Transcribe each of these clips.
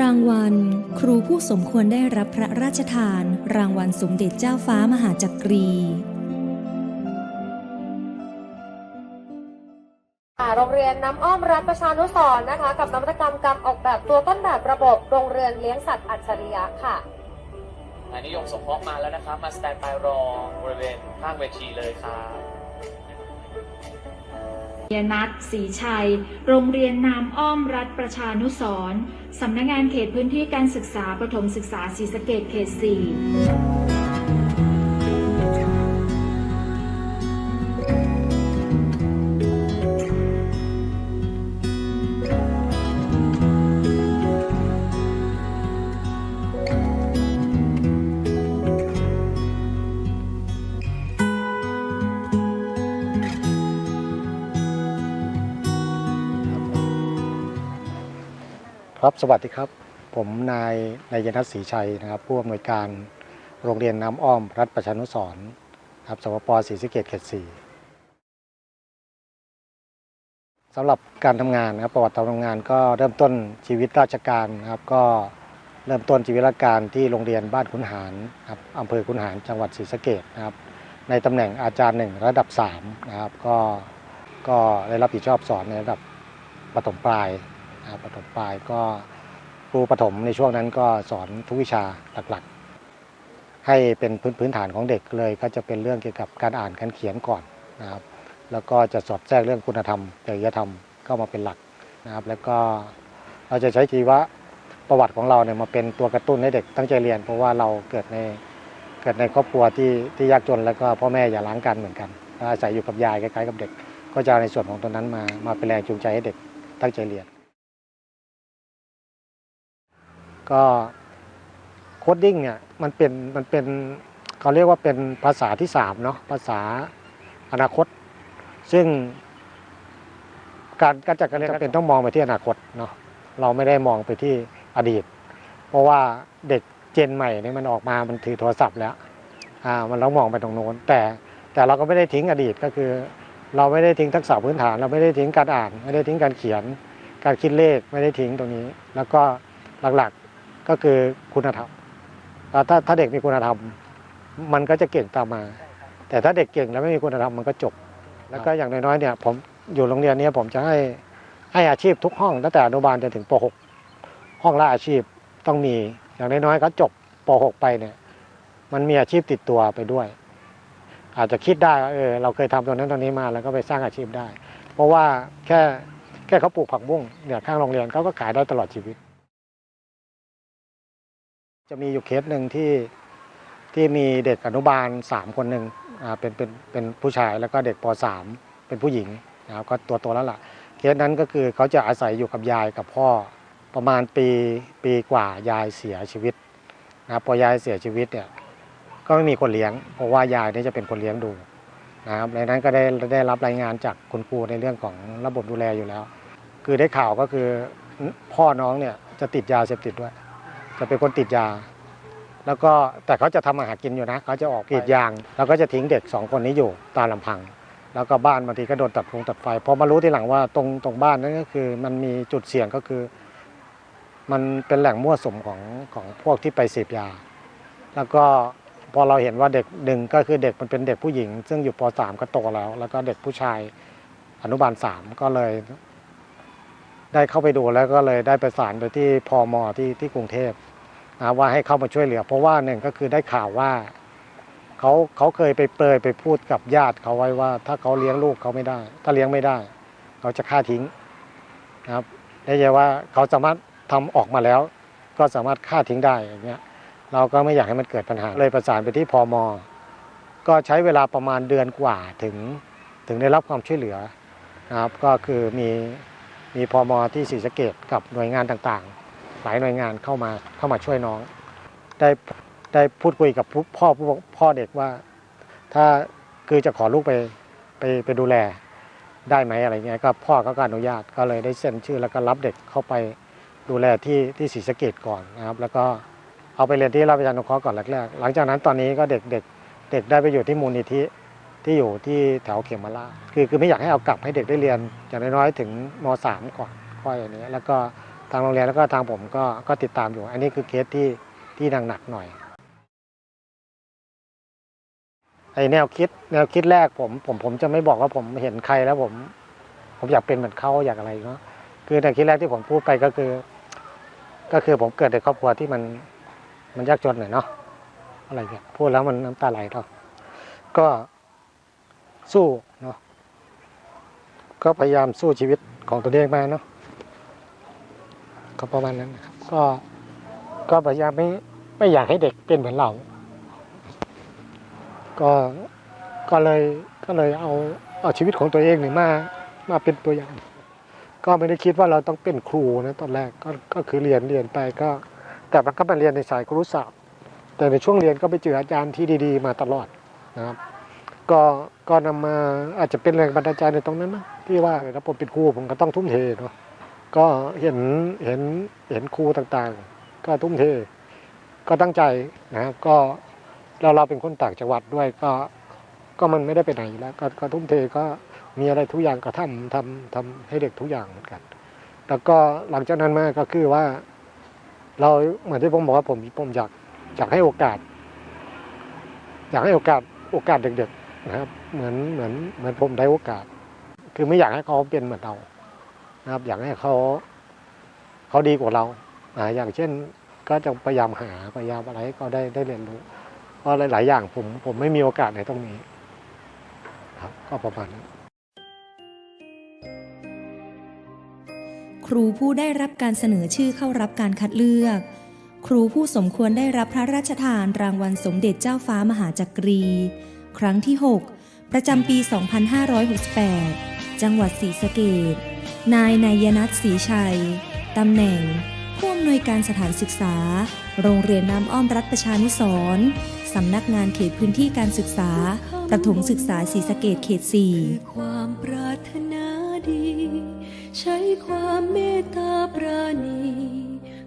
รางวัล ครูผู้สมควรได้รับพระราชทาน รางวัลสมเด็จเจ้าฟ้ามหาจักรีค่ะโรงเรียนน้ำอ้อมรัฐประชานุสรณ์นะคะ กับนวัตกรรมการออกแบบตัวต้นแบบระบบโรงเรือนเลี้ยงสัตว์อัจฉริยะค่ะนายนิยมสมภพมาแล้วนะครับ มาสแตนบายรอบริเวณข้างเวทีเลยครับยนัท ศรีชัย โรงเรียนน้ำอ้อมรัฐประชานุสรณ์สำนักงานเขตพื้นที่การศึกษาประถมศึกษาศรีสะเกดเขต4 ครับสวัสดีครับ ผมนายนายนัทศรีชัยนะครับ ผู้อำนวยการโรงเรียนน้ำอ้อมรัฐประชานุสรครับสวปศรีสะเกดเขตสี่สำหรับการทำงานนะครับประวัติการทำงานก็เริ่มต้นชีวิตราชการนะครับ ก็เริ่มต้นชีวิตราชการที่โรงเรียนบ้านขุนหารครับอำเภอขุนหารจังหวัดศรีสะเกดนะครับ ในตำแหน่งอาจารย์หนึ่งระดับ3นะครับก็ก็ได้รับผิดชอบสอนในระดับประถมปลาย นะครับประถมปลายก็ครูประถมในช่วงนั้นก็สอนทุกวิชาหลักๆ ให้เป็นพื้นพื้นฐานของเด็กเลย ก็จะเป็นเรื่องเกี่ยวกับการอ่านการเขียนก่อนนะครับแล้วก็จะสอดแทรกเรื่องคุณธรรมจริยธรรมเข้ามาเป็นหลักนะครับ แล้วก็เราจะใช้ชีวะประวัติของเราเนี่ยมาเป็นตัวกระตุ้นให้เด็กตั้งใจเรียน เพราะว่าเราเกิดในเกิดในครอบครัวที่ที่ยากจนแล้วก็พ่อแม่อย่าล้างกันเหมือนกันอาศัยอยู่กับยายคล้ายๆกับเด็ก ก็จะในส่วนของตรงนั้นมามาเป็นแรงจูงใจให้เด็กตั้งใจเรียน ก็โคดดิ้งเนี่ยมันเป็นมันเป็นเขาเรียกว่าเป็นภาษาที่สามเนาะภาษาอนาคต ซึ่งการการจัดการเรียนจำเป็นต้องมองไปที่อนาคตเนาะเราไม่ได้มองไปที่อดีต เพราะว่าเด็กเจนใหม่เนี่ยมันออกมามันถือโทรศัพท์แล้วอ่ามันต้องมองไปตรงโน้นแต่แต่เราก็ไม่ได้ทิ้งอดีตก็คือ เราไม่ได้ทิ้งทักษะพื้นฐาน เราไม่ได้ทิ้งการอ่าน ไม่ได้ทิ้งการเขียน การคิดเลขไม่ได้ทิ้งตรงนี้ แล้วก็หลัก ก็คือคุณธรรมอ่าถ้าถ้าเด็กมีคุณธรรม มันก็จะเก่งตามมา แต่ถ้าเด็กเก่งแล้วไม่มีคุณธรรมมันก็จบ แล้วก็อย่างน้อยๆเนี่ยผมอยู่โรงเรียนเนี้ผมจะให้ให้อาชีพทุกห้องตั้งแต่อนุบาลจนถึงป .6 ห้องละอาชีพต้องมีอย่างน้อยๆเขาจบป .6 ไปเนี่ย มันมีอาชีพติดตัวไปด้วย อาจจะคิดได้ว่าเออเราเคยทำตรงนั้นตรงนี้มาแล้วก็ไปสร้างอาชีพได้ เพราะว่าแค่แค่เขาปลูกผักบุ้งเนี่ยข้างโรงเรียนเขาก็ขายได้ตลอดชีวิต จะมีอยู่เคสหนึ่งที่ที่มีเด็กอนุบาลสามคนหนึ่งอ่าเป็นเป็นเป็นผู้ชายแล้วก็เด็กปสามเป็นผู้หญิงนะครับก็ตัวโตแล้วล่ะ เคสนั้นก็คือเขาจะอาศัยอยู่กับยายกับพ่อประมาณปีปีกว่ายายเสียชีวิตนะครับพอยายเสียชีวิตเนี่ยก็ไม่มีคนเลี้ยง เพราะว่ายายนี่จะเป็นคนเลี้ยงดูนะครับในนั้นก็ได้ได้รับรายงานจากคุณครูในเรื่องของระบบดูแลอยู่แล้ว คือได้ข่าวก็คือพ่อน้องเนี่ยจะติดยาเสพติดด้วย จะเป็นคนติดยา แล้วก็แต่เขาจะทำอาหารกินอยู่นะ เขาจะออกกรีดยาง แล้วก็จะทิ้งเด็กสองคนนี้อยู่ตามลำพัง แล้วก็บ้านบางทีก็โดนตัดพงตัดไฟพอมารู้ทีหลังว่าตรงตรงบ้านนั่นก็คือ มันมีจุดเสี่ยงก็คือ มันเป็นแหล่งมั่วสุมของของพวกที่ไปเสพยา แล้วก็พอเราเห็นว่าเด็กหนึ่งก็คือเด็กมันเป็นเด็กผู้หญิง ซึ่งอยู่ป .3 ก็โตแล้ว แล้วก็เด็กผู้ชายอนุบาลสามก็เลย ได้เข้าไปดูแล้วก็เลยได้ประสานไปที่พอมที่ที่กรุงเทพนะว่าให้เข้ามาช่วยเหลือ เพราะว่าหนึ่งก็คือได้ข่าวว่าเขาเขาเคยไปเปรยไปพูดกับญาติเขาไว้ว่า ถ้าเขาเลี้ยงลูกเขาไม่ได้ ถ้าเลี้ยงไม่ได้ เขาจะฆ่าทิ้งนะครับได้ใจว่าเขาสามารถทำออกมาแล้ว ก็สามารถฆ่าทิ้งได้อย่างเงี้ยเราก็ไม่อยากให้มันเกิดปัญหา เลยประสานไปที่พมก็ใช้เวลาประมาณเดือนกว่าถึงถึงได้รับความช่วยเหลือนะครับก็คือมี มีพมที่ศรีสะเกดกับหน่วยงานต่างๆ หลายหน่วยงานเข้ามาเข้ามาช่วยน้อง ได้ได้พูดคุยกับพ่อพ่อเด็กว่า ถ้าคือจะขอลูกไปไปไปดูแลได้ไหมอะไรเงี้ยก็พ่อก็อนุญาตก็เลยได้เซ็นชื่อแล้วก็รับเด็กเข้าไปดูแลที่ที่ศรีสะเกดก่อนนะครับ แล้วก็เอาไปเรียนที่ราชประชานุเคราะห์ก่อนแรกๆหลังจากนั้นตอนนี้ก็เด็กเด็กเด็กได้ไปอยู่ที่มูลนิธิ ที่อยู่ที่แถวเขมราชคือคือไม่อยากให้เอากลับให้เด็กได้เรียนอย่างน้อยๆถึงม .3 ก่อนค่อยอันนี้ แล้วก็ทางโรงเรียนแล้วก็ทางผมก็ก็ติดตามอยู่ อันนี้คือเคสที่ที่หนักๆหน่อยไอแนวคิดแนวคิดแรกผมผมผมจะไม่บอกว่าผมเห็นใครแล้วผม ผมอยากเป็นเหมือนเขาอยากอะไรเนาะคือแนวคิดแรกที่ผมพูดไปก็คือ ก็คือผมเกิดในครอบครัวที่มันมันยากจนหน่อยเนาะอะไรเงี้ยพูดแล้วมันน้ำตาไหลเนาะก็ สู้เนาะก็พยายามสู้ชีวิตของตัวเองมาเนาะก็ประมาณนั้นนะครับก็ก็พยายามไม่ไม่อยากให้เด็กเป็นเหมือนเรา ก็ก็เลยก็เลยเอาเอาชีวิตของตัวเองเนี่ยมามาเป็นตัวอย่าง ก็ไม่ได้คิดว่าเราต้องเป็นครูนะตอนแรกก็ก็คือเรียนเรียนไปก็ แต่มันก็มาเรียนในสายครุศาสตร์แต่ในช่วงเรียนก็ไปเจออาจารย์ที่ดี ๆ มาตลอดนะครับ ก็ก็นำมาอาจจะเป็นแรงบันดาลใจในตรงนั้นนะที่ว่าถ้าผมเป็นครูผมก็ต้องทุ่มเทเนาะก็เห็นเห็นเห็นครูต่างๆ ก็ทุ่มเท ก็ตั้งใจนะครับก็เราเราเป็นคนต่างจังหวัดด้วยก็ก็มันไม่ได้ไปไหนแล้วก็ก็ทุ่มเทก็มีอะไรทุกอย่างก็ทำทำทำให้เด็กทุกอย่างเหมือนกัน แล้วก็หลังจากนั้นมาก็คือว่า เราเหมือนที่ผมบอกว่าผมผมอยากอยากให้โอกาส อยากให้โอกาสโอกาสเด็กๆ นะครับ เหมือนเหมือนเหมือนผมได้โอกาส คือไม่อยากให้เขาเป็นเหมือนเรานะครับ อยากให้เขาเขาดีกว่าเราอ่าอย่างเช่นก็จะพยายามหาพยายามอะไรให้เขาได้ได้เรียนรู้เพราะหลาย ๆ อย่างผมผมไม่มีโอกาสในตรงนี้ ครับ ก็ประมาณนั้นครูผู้ได้รับการเสนอชื่อเข้ารับการคัดเลือก ครูผู้สมควรได้รับพระราชทานรางวัลสมเด็จเจ้าฟ้ามหาจักรี ครั้งที่ 6 ประจำปี 2568 จังหวัดศรีสะเกดนายนายนัทศรีชัย ตำแหน่ง ผู้อำนวยการสถานศึกษา โรงเรียนน้ำอ้อมรัฐประชานุสรณ์สำนักงานเขตพื้นที่การศึกษา ประถมศึกษาศรีสะเกดเขต 4 ความปรารถนาดี ใช้ความเมตตาปราณี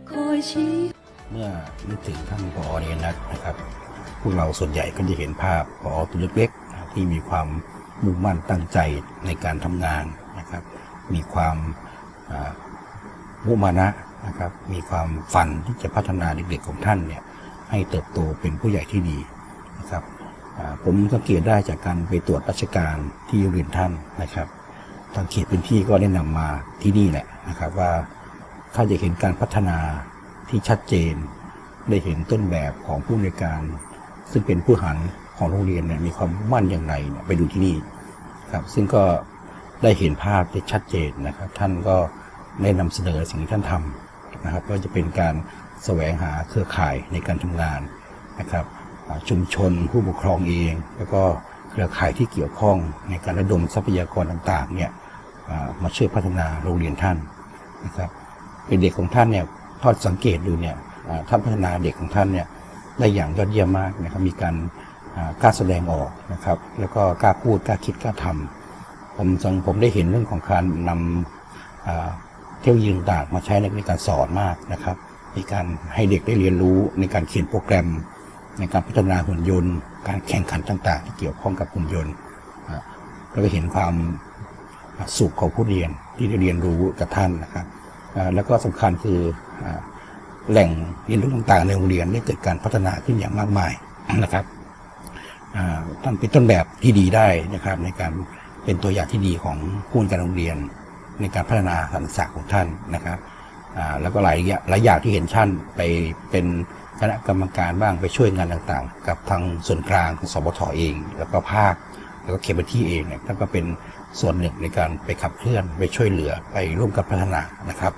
คอยชี้เมื่อนึกถึงท่านผอเนยนัทนะครับพ วกเราส่วนใหญ่ก็จะเห็นภาพผอตัวเล็กๆ ที่มีความมุ่งมั่นตั้งใจในการทำงานนะครับ มีความอ่ามุมานะนะครับ มีความฝันที่จะพัฒนาเด็กๆของท่านเนี่ยให้เติบโตเป็นผู้ใหญ่ที่ดีนะครับผมสังเกตได้จากการไปตรวจราชการที่โรงเรียนท่านนะครับทางเขตพื้นที่ก็ได้นำมาที่นี่แหละนะครับว่าถ้าจะเห็นการพัฒนาที่ชัดเจน ได้เห็นต้นแบบของผู้ในการ ซึ่งเป็นผู้หันของโรงเรียนเนี่ยมีความมั่นอย่างไรเนี่ยไปดูที่นี่ครับ ซึ่งก็ได้เห็นภาพที่ชัดเจนนะครับ ท่านก็ได้นำเสนอสิ่งที่ท่านทำนะครับ ก็จะเป็นการแสวงหาเครือข่ายในการทำงานนะครับชุมชนผู้ปกครองเอง แล้วก็เครือข่ายที่เกี่ยวข้องในการระดมทรัพยากรต่างๆเนี่ยมาช่วยพัฒนาโรงเรียนท่านนะครับเป็นเด็กของท่านเนี่ยทอดสังเกตดูเนี่ยท่านพัฒนาเด็กของท่านเนี่ย ได้อย่างยอดเยี่ยมมากนะครับมีการกล้าแสดงออกนะครับ แล้วก็กล้าพูดกล้าคิดกล้าทำผมสังผมได้เห็นเรื่องของการนำเทคโนโลยีต่างมาใช้ในการสอนมากนะครับมีการให้เด็กได้เรียนรู้ในการเขียนโปรแกรม ในการพัฒนาหุ่นยนต์ การแข่งขันต่าง ๆ ที่เกี่ยวข้องกับหุ่นยนต์เราก็เห็นความสุขของผู้เรียนที่ได้เรียนรู้กับท่านนะครับแล้วก็สำคัญคืออ่ แหล่งเรียนรู้ต่างๆในโรงเรียนได้เกิดการพัฒนาขึ้นอย่างมากมายนะครับท่านเป็นต้นแบบที่ดีได้นะครับ ในการเป็นตัวอย่างที่ดีของผู้นการโรงเรียน ในการพัฒนาการศึกษาของท่านนะครับแล้วก็หลายอย่างหลายอย่างที่เห็นท่านไปเป็นคณะกรรมการบ้างไปช่วยงานต่างๆ กับทางส่วนกลางของสบทเอง แล้วก็ภาคแล้วก็เขตพื้นที่เองเนี่ยท่านก็เป็นส่วนหนึ่งในการไปขับเคลื่อนไปช่วยเหลือไปร่วมกันพัฒนานะครับ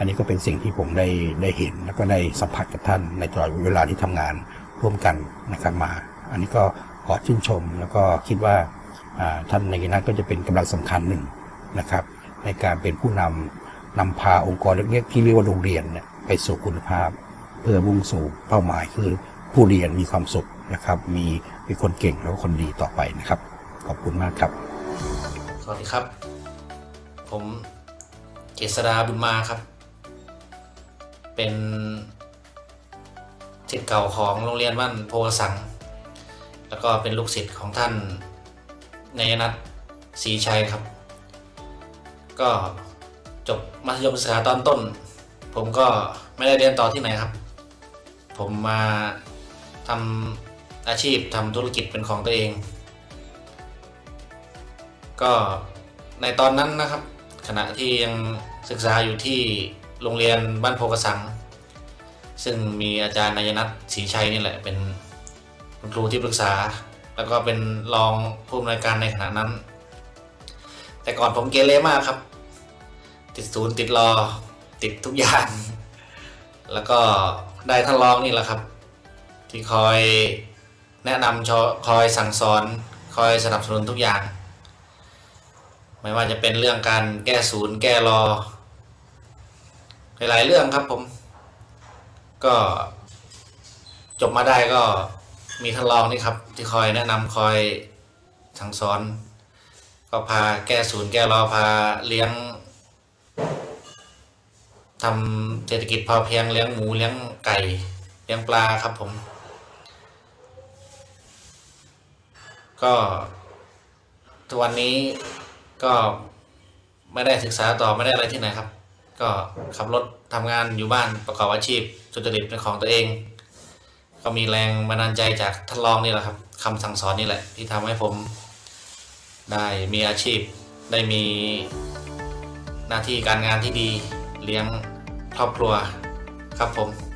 อันนี้ก็เป็นสิ่งที่ผมได้ได้เห็น แล้วก็ได้สัมผัสกับท่านในตลอดเวลาที่ทำงานร่วมกันนะครับมา อันนี้ก็ขอชื่นชม แล้วก็คิดว่าท่านในนั้นก็จะเป็นกำลังสำคัญหนึ่งนะครับ ในการเป็นผู้นำนำพาองค์กรเล็กๆที่เรียกว่าโรงเรียนไปสู่คุณภาพ เพื่อมุ่งสู่เป้าหมายคือผู้เรียนมีความสุขนะครับ มีมีคนเก่งแล้วก็คนดีต่อไปนะครับ ขอบคุณมากครับ สวัสดีครับ ผมเจษดาบุญมาครับ เป็นศิษย์เก่าของโรงเรียนบ้านโพกสัง แล้วก็เป็นลูกศิษย์ของท่านนายนัทศรีชัยครับ ก็จบมัธยมศึกษาตอนต้น ผมก็ไม่ได้เรียนต่อที่ไหนครับ ผมมาทำอาชีพทำธุรกิจเป็นของตัวเอง ก็ในตอนนั้นนะครับ ขณะที่ยังศึกษาอยู่ที่ โรงเรียนบ้านโพกระสัง ซึ่งมีอาจารย์นายนัทศรีชัยนี่แหละเป็นครูที่ปรึกษา แล้วก็เป็นรองผู้อำนวยการในขณะนั้น แต่ก่อนผมเกเรมากครับ ติดศูนย์ติดรอติดทุกอย่าง แล้วก็ได้ท่านรองนี่แหละครับ ที่คอยแนะนำชอคอยสั่งสอน คอยสนับสนุนทุกอย่าง ไม่ว่าจะเป็นเรื่องการแก้ศูนย์แก้รอ หลายๆเรื่องครับผม ก็จบมาได้ก็มีท่านรองนี่ครับ ที่คอยแนะนำคอยสั่งสอน ก็พาแก้ศูนย์แก้รอพาเลี้ยงทำเศรษฐกิจพอเพียงเลี้ยงหมูเลี้ยงไก่เลี้ยงปลาครับผม ก็ทุกวันนี้ก็ไม่ได้ศึกษาต่อไม่ได้อะไรที่ไหนครับ ก็ขับรถทำงานอยู่บ้านประกอบอาชีพสุจริตเป็นของตัวเอง ก็มีแรงบันดาลใจจากท่านรองนี่แหละครับคำสั่งสอนนี่แหละ ที่ทำให้ผมได้มีอาชีพได้มีหน้าที่การงานที่ดีเลี้ยงครอบครัวครับผม